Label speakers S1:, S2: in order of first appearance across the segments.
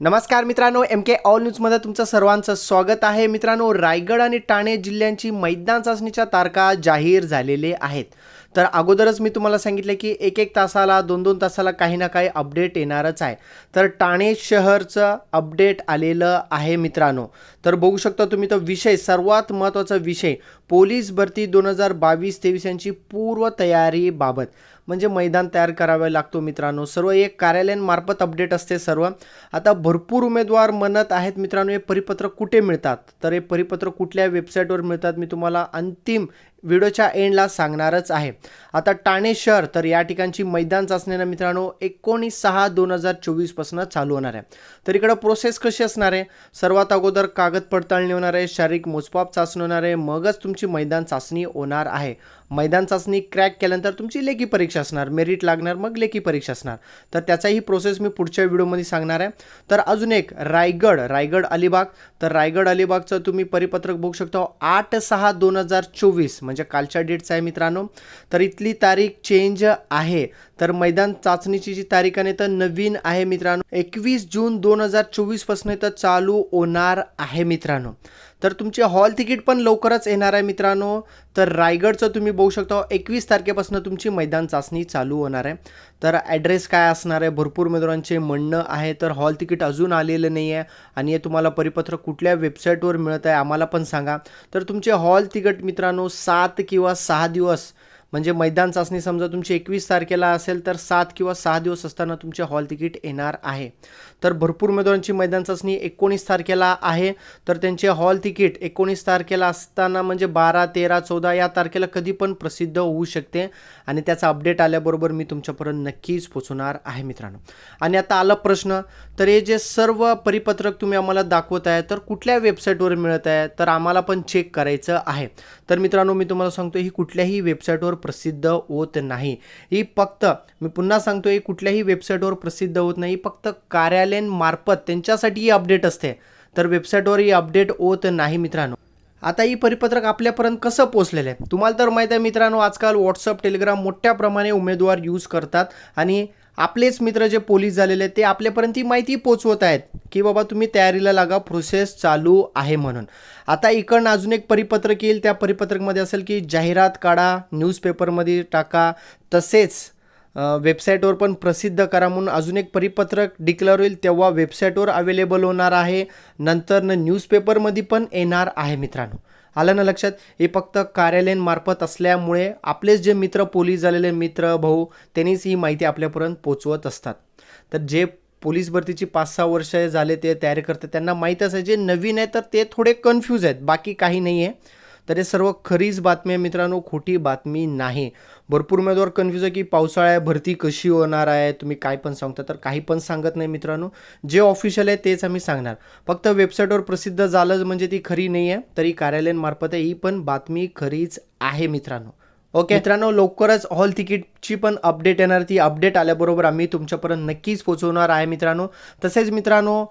S1: नमस्कार मित्रांनो एम के ऑल न्यूजमध्ये तुमचं सर्वांचं स्वागत आहे. मित्रांनो रायगड आणि ठाणे जिल्ह्यांची मैदान चाचणीच्या तारखा जाहीर झालेले आहेत. तर अगोदरच मी तुम्हाला सांगितलं की एक एक तासाला दोन दोन तासाला काही ना काही अपडेट येणारच आहे. तर ठाणे शहरचं अपडेट आलेलं आहे मित्रांनो. तर बघू शकता तुम्ही तो विषय सर्वात महत्त्वाचा विषय पोलीस भरती दोन हजार बावीस तेवीस यांची पूर्वतयारीबाबत म्हणजे मैदान तयार करावे लागतो मित्रांनो. सर्व एक कार्यालयांमार्फत अपडेट असते सर्व. आता भरपूर उमेदवार म्हणत आहेत मित्रांनो. हे परिपत्र कुठे मिळतात? तर हे परिपत्र कुठल्या वेबसाईटवर मिळतात? मी तुम्हाला अंतिम व्हिडिओच्या एंडला सांगणारच आहे. आता ठाणे शहर तर या ठिकाणची मैदान चाचणीनं मित्रांनो एकोणीस सहा दोन हजार चोवीसपासून चालू होणार आहे. तर इकडं प्रोसेस कशी असणार आहे? सर्वात अगोदर कागद पडताळणी होणार आहे शारीरिक मोजमाप चाचणी होणार आहे मगच तुमची मैदान चाचणी होणार आहे. मैदान चाचणी क्रॅक केल्यानंतर तुमची लेखी परीक्षा असणार मेरिट लागणार मग लेखी परीक्षा असणार. तर त्याचाही प्रोसेस मी पुढच्या व्हिडिओमध्ये सांगणार आहे. तर अजून एक रायगड रायगड अलिबाग. तर रायगड अलिबागचं तुम्ही परिपत्रक बघू शकता. आठ सहा दोन हजार चोवीस म्हणजे कालच्या डेटचं आहे मित्रांनो. तर इथली तारीख चेंज आहे. तर मैदान चाचणीची जी तारीख आहे तर नवीन आहे मित्रांनो. एकवीस जून दोन हजार चोवीसपासून तर चालू होणार आहे मित्रांनो. तर तुमचे हॉल तिकीट पण लवकरच येणार आहे मित्रांनो. तर रायगडचं तुम्ही बघू शकता एकवीस तारखेपासून तुमची मैदान चाचणी चालू होणार आहे. तर ॲड्रेस काय असणार आहे? भरपूर मित्रांचे म्हणणं आहे तर हॉल तिकीट अजून आलेलं नाही आहे. आणि हे तुम्हाला परिपत्र कुठल्या वेबसाईटवर मिळत आहे आम्हाला पण सांगा. तर तुमचे हॉल तिकीट मित्रांनो सात किंवा सहा दिवस म्हणजे मैदान चाचणी समजा तुमची एकवीस तारखेला असेल तर सात किंवा सहा दिवस असताना तुमचे हॉल तिकीट येणार आहे. तर भरपूर उमेदवारांची मैदान चाचणी एकोणीस तारखेला आहे. तर त्यांचे हॉल तिकीट एकोणीस तारखेला असताना म्हणजे बारा तेरा चौदा या तारखेला कधी पण प्रसिद्ध होऊ शकते. आणि त्याचा अपडेट आल्याबरोबर मी तुमच्यापर्यंत नक्कीच पोचवणार आहे मित्रांनो. आणि आता आला प्रश्न तर हे जे सर्व परिपत्रक तुम्ही आम्हाला दाखवत आहे तर कुठल्या वेबसाईटवर मिळत आहे? तर आम्हाला पण चेक करायचं आहे. तर मित्रांनो मी तुम्हाला सांगतो ही कुठल्याही वेबसाईटवर प्रसिद्ध होत नाही. ही फक्त मी पुन्हा सांगतो ही कुठल्याही वेबसाईटवर प्रसिद्ध होत नाही. फक्त कार्यालयांमार्फत त्यांच्यासाठी ही अपडेट असते. तर वेबसाईटवर ही अपडेट होत नाही मित्रांनो. आता ही परिपत्रक आपल्यापर्यंत कसं पोचलेलं आहे? तुम्हाला तर माहीत आहे मित्रांनो आजकाल व्हॉट्सअप टेलिग्राम मोठ्या प्रमाणे उमेदवार यूज करतात आणि आपलेच मित्र जे पोलीस झालेले आहेत ते आपल्यापर्यंत ही माहिती पोचवत आहेत की बाबा तुम्ही तयारीला लागा प्रोसेस चालू आहे म्हणून. आता इकडनं अजून एक परिपत्रक येईल. त्या परिपत्रकमध्ये असेल की जाहिरात काढा न्यूजपेपरमध्ये टाका तसेच वेबसाईटवर पण प्रसिद्ध करा म्हणून अजून एक परिपत्रक डिक्लेअर होईल तेव्हा वेबसाईटवर अवेलेबल होणार आहे. नंतर न न्यूजपेपरमध्ये पण येणार आहे मित्रांनो. आलं ना लक्षात? हे फक्त कार्यालयांमार्फत असल्यामुळे आपलेच जे मित्र पोलीस झालेले मित्र भाऊ त्यांनीच ही माहिती आपल्यापर्यंत पोचवत असतात. तर जे पोलीस भरतीची पाच सहा वर्ष झाले ते तयारी करतात त्यांना माहीतच आहे जे नवीन आहे तर ते थोडे कन्फ्यूज आहेत बाकी काही नाही आहे तर हे सर्व खरीच बातमी आहे मित्रांनो खोटी बातमी नाही. भरपूर उमेदवार कन्फ्यूज आहे की पावसाळ्या भरती कशी होणार आहे तुम्ही काय पण सांगता तर काही पण सांगत नाही मित्रांनो. जे ऑफिशियल आहे तेच आम्ही सांगणार. फक्त वेबसाईटवर प्रसिद्ध झालं म्हणजे ती खरी नाही आहे तरी कार्यालयांमार्फत आहे ही पण बातमी खरीच आहे मित्रांनो. ओके मित्रांनो लवकरच हॉल तिकीटची पण अपडेट येणार. ती अपडेट आल्याबरोबर आम्ही तुमच्यापर्यंत नक्कीच पोहोचवणार आहे मित्रांनो. तसेच मित्रांनो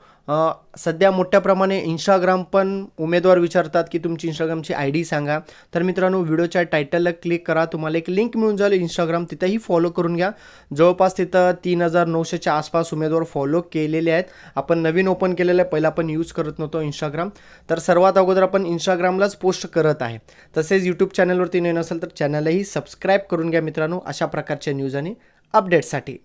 S1: सध्या मोठ्या प्रमाणे इंस्टाग्राम पण उमेदवार विचारतात की तुमची इंस्टाग्रामची आय डी सांगा. तर मित्रांनो व्हिडिओच्या टायटलला क्लिक करा. तुम्हाला एक लिंक मिळून जाईल इंस्टाग्राम तिथंही फॉलो करून घ्या. जवळपास तिथं तीन हजार नऊशेच्या आसपास उमेदवार फॉलो केलेले आहेत. आपण नवीन ओपन केलेलं आहे. पहिला आपण यूज करत नव्हतो इंस्टाग्राम तर सर्वात अगोदर आपण इंस्टाग्रामलाच पोस्ट करत आहे. तसेच यूट्यूब चॅनलवरती नवीन असेल तर चॅनलही सबस्क्राईब करून घ्या मित्रांनो. अशा प्रकारच्या न्यूज आणि अपडेटसाठी